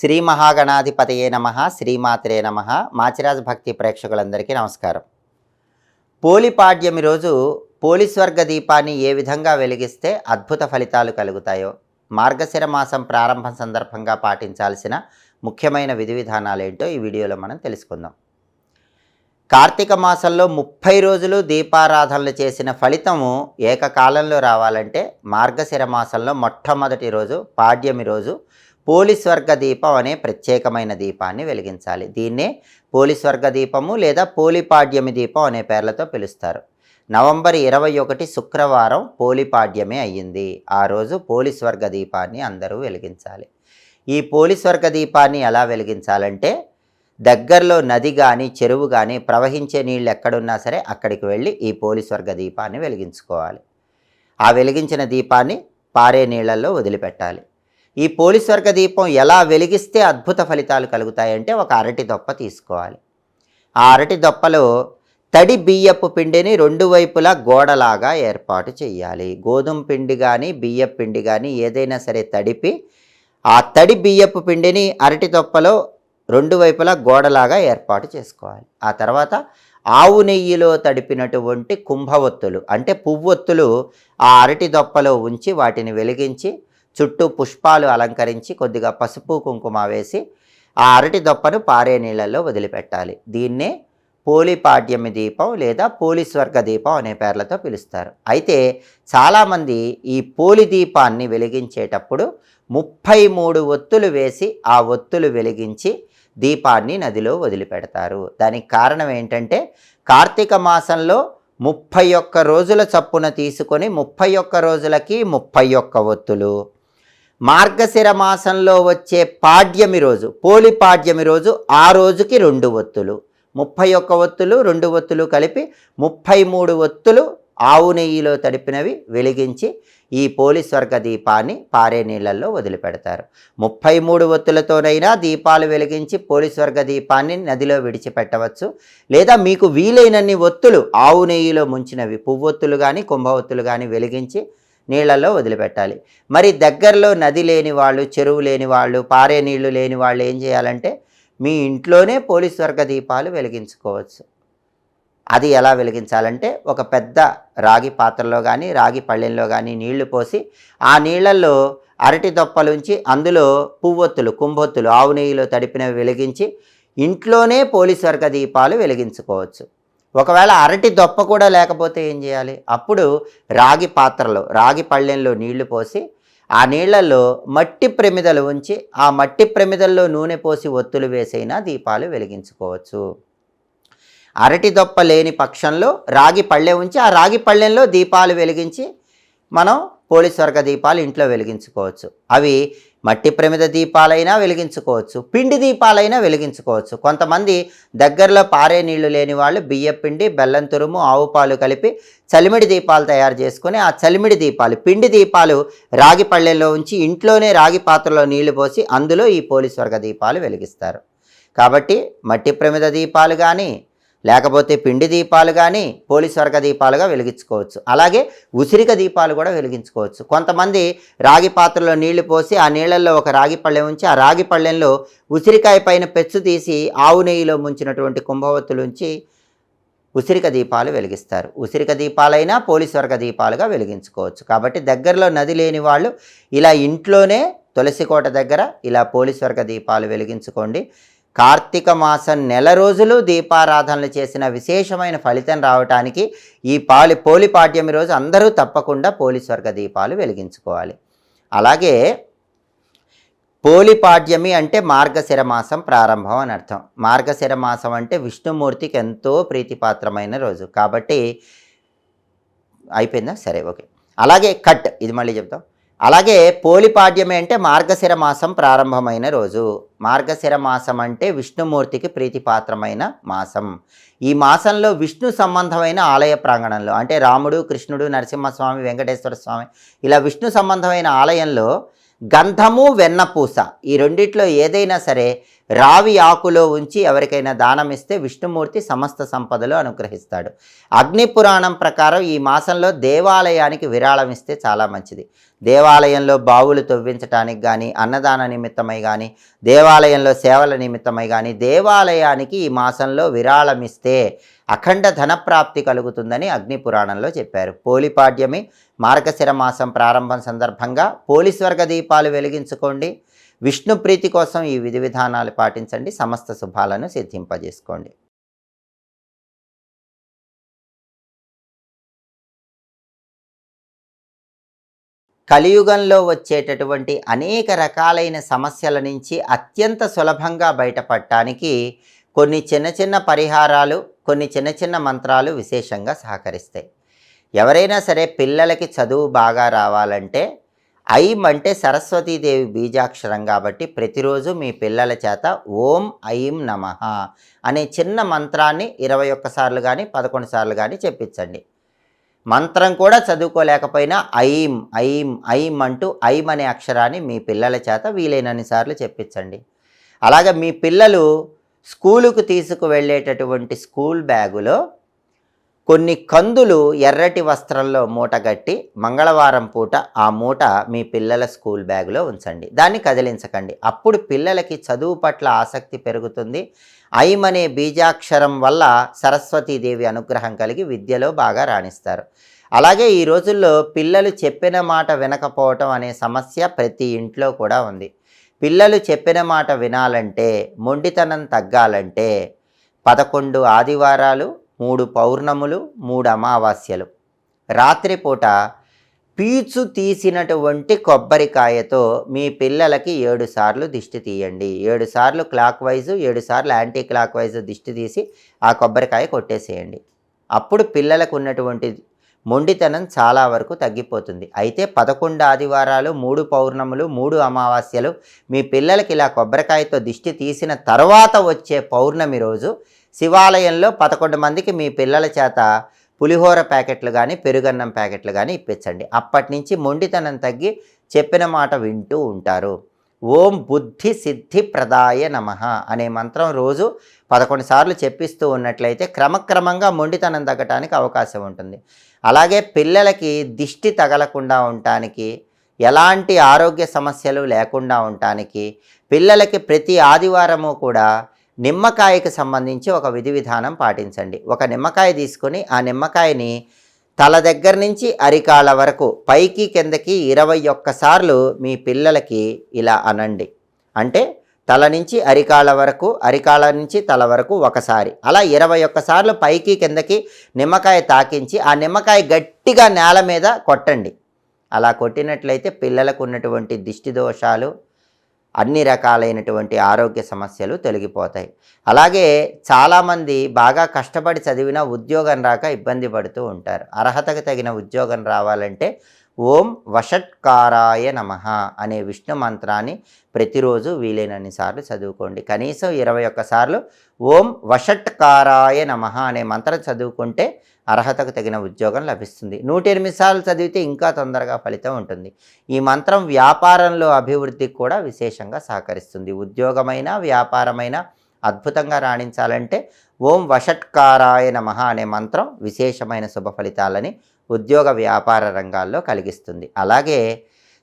శ్రీ మహాగణాధిపతయే నమ శ్రీమాత్రే నమ. మాచిరాజ్ భక్తి ప్రేక్షకులందరికీ నమస్కారం. పోలిపాడ్యమి రోజు పోలీస్వర్గ దీపాన్ని ఏ విధంగా వెలిగిస్తే అద్భుత ఫలితాలు కలుగుతాయో మార్గశిర మాసం ప్రారంభం సందర్భంగా పాటించాల్సిన ముఖ్యమైన విధి విధానాలు ఏంటో ఈ వీడియోలో మనం తెలుసుకుందాం. కార్తీక మాసంలో ముప్పై రోజులు దీపారాధనలు చేసిన ఫలితము ఏకకాలంలో రావాలంటే మార్గశిర మాసంలో మొట్టమొదటి రోజు పాడ్యమి రోజు పోలీస్వర్గ దీపం అనే ప్రత్యేకమైన దీపాన్ని వెలిగించాలి. దీన్నే పోలీస్వర్గ దీపము లేదా పోలిపాడ్యమి దీపం అనే పేర్లతో పిలుస్తారు. నవంబర్ ఇరవై ఒకటి శుక్రవారం పోలిపాడ్యమే అయ్యింది. ఆ రోజు పోలీస్వర్గ దీపాన్ని అందరూ వెలిగించాలి. ఈ పోలీస్వర్గ దీపాన్ని ఎలా వెలిగించాలంటే దగ్గరలో నది కానీ చెరువు కానీ ప్రవహించే నీళ్ళు ఎక్కడున్నా సరే అక్కడికి వెళ్ళి ఈ పోలీస్వర్గ దీపాన్ని వెలిగించుకోవాలి. ఆ వెలిగించిన దీపాన్ని పారే నీళ్ళల్లో వదిలిపెట్టాలి. ఈ పోలీస్వర్గ దీపం ఎలా వెలిగిస్తే అద్భుత ఫలితాలు కలుగుతాయంటే ఒక అరటి దొప్ప తీసుకోవాలి. ఆ అరటి దొప్పలో తడి బియ్యపు పిండిని రెండు వైపులా గోడలాగా ఏర్పాటు చేయాలి. గోధుమ పిండి కానీ బియ్యపు పిండి కానీ ఏదైనా సరే తడిపి ఆ తడి బియ్యపు పిండిని అరటి దొప్పలో రెండు వైపులా గోడలాగా ఏర్పాటు చేసుకోవాలి. ఆ తర్వాత ఆవు నెయ్యిలో తడిపినటువంటి కుంభవత్తులు అంటే పువ్వొత్తులు ఆ అరటి దొప్పలో ఉంచి వాటిని వెలిగించి చుట్టూ పుష్పాలు అలంకరించి కొద్దిగా పసుపు కుంకుమ వేసి ఆ అరటి దొప్పను పారే నీళ్ళల్లో వదిలిపెట్టాలి. దీన్నే పోలిపాడ్యమి దీపం లేదా పోలీస్వర్గ దీపం అనే పేర్లతో పిలుస్తారు. అయితే చాలామంది ఈ పోలి దీపాన్ని వెలిగించేటప్పుడు ముప్పై మూడు ఒత్తులు వేసి ఆ ఒత్తులు వెలిగించి దీపాన్ని నదిలో వదిలిపెడతారు. దానికి కారణం ఏంటంటే కార్తీక మాసంలో ముప్పై ఒక్క రోజుల చప్పున తీసుకొని ముప్పై ఒక్క రోజులకి ముప్పై ఒక్క ఒత్తులు మార్గశిర మాసంలో వచ్చే పాడ్యమి రోజు పోలి పాడ్యమి రోజు ఆ రోజుకి రెండు ఒత్తులు. ముప్పై ఒక్క ఒత్తులు రెండు ఒత్తులు కలిపి ముప్పై మూడు ఒత్తులు ఆవు నెయ్యిలో తడిపినవి వెలిగించి ఈ పోలీస్వర్గ దీపాన్ని పారే నీళ్ళల్లో వదిలిపెడతారు. ముప్పై మూడు ఒత్తులతోనైనా దీపాలు వెలిగించి పోలీస్వర్గ దీపాన్ని నదిలో విడిచిపెట్టవచ్చు. లేదా మీకు వీలైనన్ని ఒత్తులు ఆవు నెయ్యిలో ముంచినవి పువ్వొత్తులు కానీ కుంభవత్తులు కానీ వెలిగించి నీళ్ళల్లో వదిలిపెట్టాలి. మరి దగ్గరలో నది లేని వాళ్ళు చెరువు లేని వాళ్ళు పారే నీళ్ళు లేని వాళ్ళు ఏం చేయాలంటే మీ ఇంట్లోనే పోలీస్ వర్గ దీపాలు వెలిగించుకోవచ్చు. అది ఎలా వెలిగించాలంటే ఒక పెద్ద రాగి పాత్రలో కానీ రాగి పళ్ళెంలో కానీ నీళ్ళు పోసి ఆ నీళ్ళలో అరటి దొప్పలుంచి అందులో పువ్వొత్తులు కుంభొత్తులు ఆవు నెయ్యిలో తడిపినవి వెలిగించి ఇంట్లోనే పోలీస్ వర్గ దీపాలు వెలిగించుకోవచ్చు. ఒకవేళ అరటి దొప్ప కూడా లేకపోతే ఏం చేయాలి? అప్పుడు రాగి పాత్రలో రాగి పళ్ళెంలో నీళ్ళు పోసి ఆ నీళ్ళలో మట్టి ప్రమిదలు ఉంచి ఆ మట్టి ప్రమిదల్లో నూనె పోసి ఒత్తులు వేసైనా దీపాలు వెలిగించుకోవచ్చు. అరటి దొప్ప లేని పక్షంలో రాగి పళ్ళె ఉంచి ఆ రాగి పళ్ళెంలో దీపాలు వెలిగించి మనం పోలీస్ వర్గ దీపాలు ఇంట్లో వెలిగించుకోవచ్చు. అవి మట్టి ప్రమిద దీపాలైనా వెలిగించుకోవచ్చు. పిండి దీపాలైనా వెలిగించుకోవచ్చు. కొంతమంది దగ్గరలో పారే నీళ్ళు లేని వాళ్ళు బియ్య పిండి బెల్లం తురుము ఆవు పాలు కలిపి చలిమిడి దీపాలు తయారు చేసుకొని ఆ చలిమిడి దీపాలు పిండి దీపాలు రాగి పళ్ళెల్లో ఉంచి ఇంట్లోనే రాగి పాత్రలో నీళ్ళు పోసి అందులో ఈ పోలీస్ వర్గ దీపాలు వెలిగిస్తారు. కాబట్టి మట్టి ప్రమిద దీపాలు కానీ లేకపోతే పిండి దీపాలు కానీ పోలీస్ వర్గ దీపాలుగా వెలిగించుకోవచ్చు. అలాగే ఉసిరిక దీపాలు కూడా వెలిగించుకోవచ్చు. కొంతమంది రాగి పాత్రలో నీళ్ళు పోసి ఆ నీళ్ళల్లో ఒక రాగి పళ్ళెం ఉంచి ఆ రాగి పళ్ళెంలో ఉసిరికాయ పైన పెచ్చు తీసి ఆవు నెయ్యిలో ముంచినటువంటి కుంభవత్తులు ఉంచి ఉసిరిక దీపాలు వెలిగిస్తారు. ఉసిరిక దీపాలైనా పోలీస్ వర్గ దీపాలుగా వెలిగించుకోవచ్చు. కాబట్టి దగ్గరలో నది లేని వాళ్ళు ఇలా ఇంట్లోనే తులసి కోట దగ్గర ఇలా పోలీస్ వర్గ దీపాలు వెలిగించుకోండి. కార్తీక మాసం నెల రోజులు దీపారాధనలు చేసిన విశేషమైన ఫలితం రావటానికి ఈ పాలి పోలిపాడ్యమి రోజు అందరూ తప్పకుండా పోలిస్వర్గ దీపాలు వెలిగించుకోవాలి. అలాగే పోలిపాడ్యమి అంటే మార్గశిర మాసం ప్రారంభం అని అర్థం. మార్గశిర మాసం అంటే విష్ణుమూర్తికి ఎంతో ప్రీతిపాత్రమైన రోజు. కాబట్టి అయిపోయిందా? సరే ఓకే. అలాగే కట్. ఇది మళ్ళీ చెప్తాం. అలాగే పోలిపాడ్యమే అంటే మార్గశిర మాసం ప్రారంభమైన రోజు. మార్గశిర మాసం అంటే విష్ణుమూర్తికి ప్రీతిపాత్రమైన మాసం. ఈ మాసంలో విష్ణు సంబంధమైన ఆలయ ప్రాంగణంలో అంటే రాముడు కృష్ణుడు నరసింహస్వామి వెంకటేశ్వర స్వామి ఇలా విష్ణు సంబంధమైన ఆలయంలో గంధము వెన్నపూస ఈ రెండిట్లో ఏదైనా సరే రావి ఆకులో ఉంచి ఎవరికైనా దానం ఇస్తే విష్ణుమూర్తి సమస్త సంపదలు అనుగ్రహిస్తాడు. అగ్ని పురాణం ప్రకారం ఈ మాసంలో దేవాలయానికి విరాళం ఇస్తే చాలా మంచిది. దేవాలయంలో బావులు తవ్వించడానికి కానీ అన్నదాన నిమిత్తమై కానీ దేవాలయంలో సేవల నిమిత్తమై కానీ దేవాలయానికి ఈ మాసంలో విరాళం ఇస్తే అఖండ ధనప్రాప్తి కలుగుతుందని అగ్ని పురాణంలో చెప్పారు. పోలిపాడ్యమి మార్గశిర మాసం ప్రారంభం సందర్భంగా పోలీస్వర్గ దీపాలు వెలిగించుకోండి. విష్ణు ప్రీతి కోసం ఈ విధి విధానాలు పాటించండి. సమస్త శుభాలను సిద్ధింపజేసుకోండి. కలియుగంలో వచ్చేటటువంటి అనేక రకాలైన సమస్యల నుంచి అత్యంత సులభంగా బయటపడటానికి కొన్ని చిన్న చిన్న పరిహారాలు కొన్ని చిన్న చిన్న మంత్రాలు విశేషంగా సహకరిస్తాయి. ఎవరైనా సరే పిల్లలకి చదువు బాగా రావాలంటే ఐం అంటే సరస్వతీదేవి బీజాక్షరం కాబట్టి ప్రతిరోజు మీ పిల్లల చేత ఓం ఐం నమ అనే చిన్న మంత్రాన్ని ఇరవై ఒక్కసార్లు కానీ పదకొండు సార్లు కానీ చెప్పించండి. మంత్రం కూడా చదువుకోలేకపోయినా ఐం ఐం ఐం అంటూ ఐం అనే అక్షరాన్ని మీ పిల్లల చేత వీలైనన్ని సార్లు చెప్పించండి. అలాగే మీ పిల్లలు స్కూలుకు తీసుకువెళ్ళేటటువంటి స్కూల్ బ్యాగులో కొన్ని కందులు ఎర్రటి వస్త్రంలో మూటగట్టి మంగళవారం పూట ఆ మూట మీ పిల్లల స్కూల్ బ్యాగులో ఉంచండి. దాన్ని కదిలించకండి. అప్పుడు పిల్లలకి చదువు పట్ల ఆసక్తి పెరుగుతుంది. ఐమనే బీజాక్షరం వల్ల సరస్వతీదేవి అనుగ్రహం కలిగి విద్యలో బాగా రాణిస్తారు. అలాగే ఈ రోజుల్లో పిల్లలు చెప్పిన మాట వినకపోవటం అనే సమస్య ప్రతి ఇంట్లో కూడా ఉంది. పిల్లలు చెప్పిన మాట వినాలంటే మొండితనం తగ్గాలంటే పదకొండు ఆదివారాలు మూడు పౌర్ణములు మూడు అమావాస్యలు. రాత్రిపూట పీచు తీసినటువంటి కొబ్బరికాయతో మీ పిల్లలకి ఏడు సార్లు దిష్టి తీయండి. ఏడు సార్లు క్లాక్ వైజు ఏడు సార్లు యాంటీ క్లాక్ వైజ్ దిష్టి తీసి ఆ కొబ్బరికాయ కొట్టేసేయండి. అప్పుడు పిల్లలకు ఉన్నటువంటి మొండితనం చాలా వరకు తగ్గిపోతుంది. అయితే పదకొండు ఆదివారాలు మూడు పౌర్ణములు మూడు అమావాస్యలు మీ పిల్లలకి ఇలా కొబ్బరికాయతో దిష్టి తీసిన తర్వాత వచ్చే పౌర్ణమి రోజు శివాలయంలో పదకొండు మందికి మీ పిల్లల చేత పులిహోర ప్యాకెట్లు కానీ పెరుగన్నం ప్యాకెట్లు కానీ ఇప్పించండి. అప్పటి నుంచి మొండితనం తగ్గి చెప్పిన మాట వింటూ ఉంటారు. ఓం బుద్ధి సిద్ధి ప్రదాయ నమ అనే మంత్రం రోజు పదకొండు సార్లు చెప్పిస్తూ ఉన్నట్లయితే క్రమక్రమంగా మొండితనం తగ్గటానికి అవకాశం ఉంటుంది. అలాగే పిల్లలకి దిష్టి తగలకుండా ఉండటానికి ఎలాంటి ఆరోగ్య సమస్యలు లేకుండా ఉండటానికి పిల్లలకి ప్రతి ఆదివారము కూడా నిమ్మకాయకు సంబంధించి ఒక విధి విధానం పాటించండి. ఒక నిమ్మకాయ తీసుకొని ఆ నిమ్మకాయని తల దగ్గర నుంచి అరికాల వరకు పైకి కిందకి ఇరవై ఒక్కసార్లు మీ పిల్లలకి ఇలా అనండి. అంటే తల నుంచి అరికాల వరకు అరికాల నుంచి తల వరకు ఒకసారి. అలా ఇరవై ఒక్కసార్లు పైకి కిందకి నిమ్మకాయ తాకించి ఆ నిమ్మకాయ గట్టిగా నేల మీద కొట్టండి. అలా కొట్టినట్లయితే పిల్లలకు ఉన్నటువంటి దిష్టి దోషాలు అన్ని రకాలైనటువంటి ఆరోగ్య సమస్యలు తొలగిపోతాయి. అలాగే చాలామంది బాగా కష్టపడి చదివిన ఉద్యోగం రాక ఇబ్బంది పడుతూ ఉంటారు. అర్హతకు తగిన ఉద్యోగం రావాలంటే ఓం వషట్కారాయ నమ అనే విష్ణు మంత్రాన్ని ప్రతిరోజు వీలైనన్ని సార్లు చదువుకోండి. కనీసం ఇరవై ఒక్కసార్లు ఓం వషట్కారాయ నమ అనే మంత్రం చదువుకుంటే అర్హతకు తగిన ఉద్యోగం లభిస్తుంది. నూట ఎనిమిది సార్లు చదివితే ఇంకా తొందరగా ఫలితం ఉంటుంది. ఈ మంత్రం వ్యాపారంలో అభివృద్ధికి కూడా విశేషంగా సహకరిస్తుంది. ఉద్యోగమైన వ్యాపారమైన అద్భుతంగా రాణించాలంటే ఓం వషట్కారాయ నమ అనే మంత్రం విశేషమైన శుభ ఫలితాలని ఉద్యోగ వ్యాపార రంగాల్లో కలిగిస్తుంది. అలాగే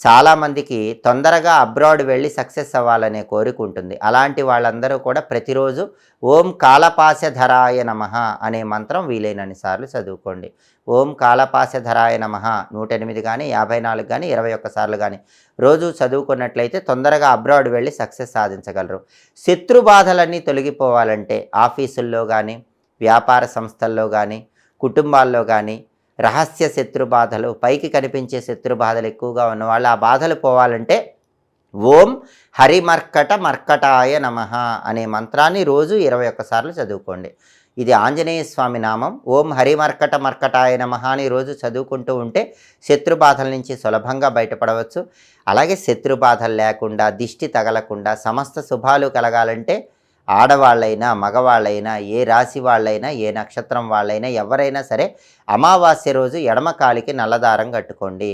చాలామందికి తొందరగా అబ్రాడ్ వెళ్ళి సక్సెస్ అవ్వాలనే కోరిక ఉంటుంది. అలాంటి వాళ్ళందరూ కూడా ప్రతిరోజు ఓం కాలపాశధరాయ నమ అనే మంత్రం వీలైనన్ని సార్లు చదువుకోండి. ఓం కాలపాశధరాయ నమ నూట ఎనిమిది కానీ యాభై నాలుగు కానీ ఇరవై ఒక్కసార్లు కానీ రోజు చదువుకున్నట్లయితే తొందరగా అబ్రాడ్ వెళ్ళి సక్సెస్ సాధించగలరు. శత్రు బాధలన్నీ తొలగిపోవాలంటే ఆఫీసుల్లో కానీ వ్యాపార సంస్థల్లో కానీ కుటుంబాల్లో కానీ రహస్య శత్రు బాధలు పైకి కనిపించే శత్రు బాధలు ఎక్కువగా ఉన్నవాళ్ళు ఆ బాధలు పోవాలంటే ఓం హరిమర్కట మర్కటాయ నమ అనే మంత్రాన్ని రోజు ఇరవై ఒక్కసార్లు చదువుకోండి. ఇది ఆంజనేయ స్వామి నామం. ఓం హరిమర్కట మర్కటాయ నమ అని రోజు చదువుకుంటూ ఉంటే శత్రు బాధల నుంచి సులభంగా బయటపడవచ్చు. అలాగే శత్రు బాధలు లేకుండా దిష్టి తగలకుండా సమస్త శుభాలు కలగాలంటే ఆడవాళ్ళైనా మగవాళ్ళైనా ఏ రాశి వాళ్ళైనా ఏ నక్షత్రం వాళ్ళైనా ఎవరైనా సరే అమావాస్య రోజు ఎడమ కాలికి నల్లదారం కట్టుకోండి.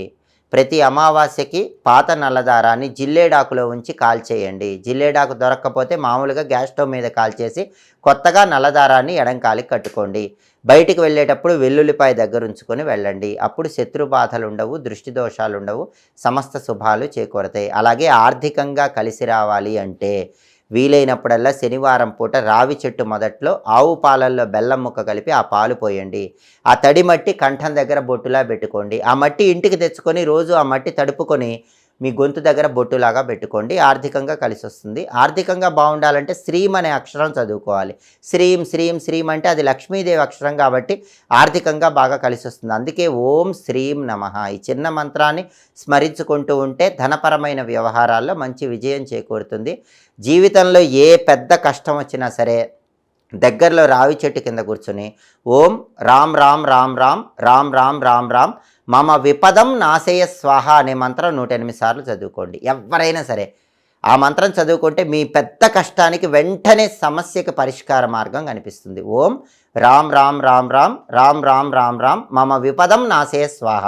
ప్రతి అమావాస్యకి పాత నల్లదారాన్ని జిల్లేడాకులో ఉంచి కాల్చేయండి. జిల్లేడాకు దొరక్కపోతే మామూలుగా గ్యాస్ స్టవ్ మీద కాల్చేసి కొత్తగా నల్లదారాన్ని ఎడంకాలికి కట్టుకోండి. బయటికి వెళ్ళేటప్పుడు వెల్లుల్లిపాయ దగ్గర ఉంచుకొని వెళ్ళండి. అప్పుడు శత్రు బాధలు ఉండవు దృష్టి దోషాలు ఉండవు సమస్త శుభాలు చేకూరతాయి. అలాగే ఆర్థికంగా కలిసి రావాలి అంటే వీలైనప్పుడల్లా శనివారం పూట రావి చెట్టు మొదట్లో ఆవు పాలల్లో బెల్లం ముక్క కలిపి ఆ పాలు పోయండి. ఆ తడి మట్టి కంఠం దగ్గర బొట్టులా పెట్టుకోండి. ఆ మట్టి ఇంటికి తెచ్చుకొని రోజు ఆ మట్టి తడుపుకొని మీ గొంతు దగ్గర బొట్టులాగా పెట్టుకోండి. ఆర్థికంగా కలిసి వస్తుంది ఆర్థికంగా బాగుండాలంటే శ్రీం అనే అక్షరం చదువుకోవాలి. శ్రీం శ్రీం శ్రీం అంటే అది లక్ష్మీదేవి అక్షరం కాబట్టి ఆర్థికంగా బాగా కలిసి వస్తుంది అందుకే ఓం శ్రీం నమ. ఈ చిన్న మంత్రాన్ని స్మరించుకుంటూ ఉంటే ధనపరమైన వ్యవహారాల్లో మంచి విజయం చేకూరుతుంది. జీవితంలో ఏ పెద్ద కష్టం వచ్చినా సరే దగ్గరలో రావి చెట్టు కింద కూర్చుని ఓం రామ్ రామ్ రామ్ రామ్ రామ్ రామ్ రామ్ రామ్ మమ విపదం నాశయ స్వాహ అనే మంత్రం నూట ఎనిమిది సార్లు చదువుకోండి. ఎవరైనా సరే ఆ మంత్రం చదువుకుంటే మీ పెద్ద కష్టానికి వెంటనే సమస్యకి పరిష్కార మార్గం కనిపిస్తుంది. ఓం రామ్ రామ్ రామ్ రామ్ రామ్ రామ్ రామ్ రామ్ మమ విపదం నాశయ స్వాహ.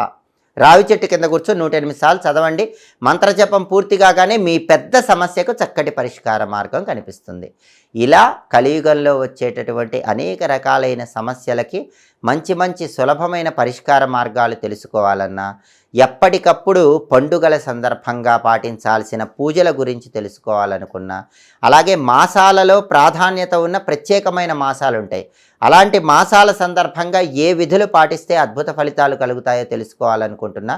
రావి చెట్టు కింద కూర్చొని నూట ఎనిమిది సార్లు చదవండి. మంత్రజపం పూర్తి కాగానే మీ పెద్ద సమస్యకు చక్కటి పరిష్కార మార్గం కనిపిస్తుంది. ఇలా కలియుగంలో వచ్చేటటువంటి అనేక రకాలైన సమస్యలకి మంచి మంచి సులభమైన పరిష్కార మార్గాలు తెలుసుకోవాలన్నా ఎప్పటికప్పుడు పండుగల సందర్భంగా పాటించాల్సిన పూజల గురించి తెలుసుకోవాలనుకున్నా అలాగే మాసాలలో ప్రాధాన్యత ఉన్న ప్రత్యేకమైన మాసాలు ఉంటాయి అలాంటి మాసాల సందర్భంగా ఏ విధులు పాటిస్తే అద్భుత ఫలితాలు కలుగుతాయో తెలుసుకోవాలనుకుంటున్నా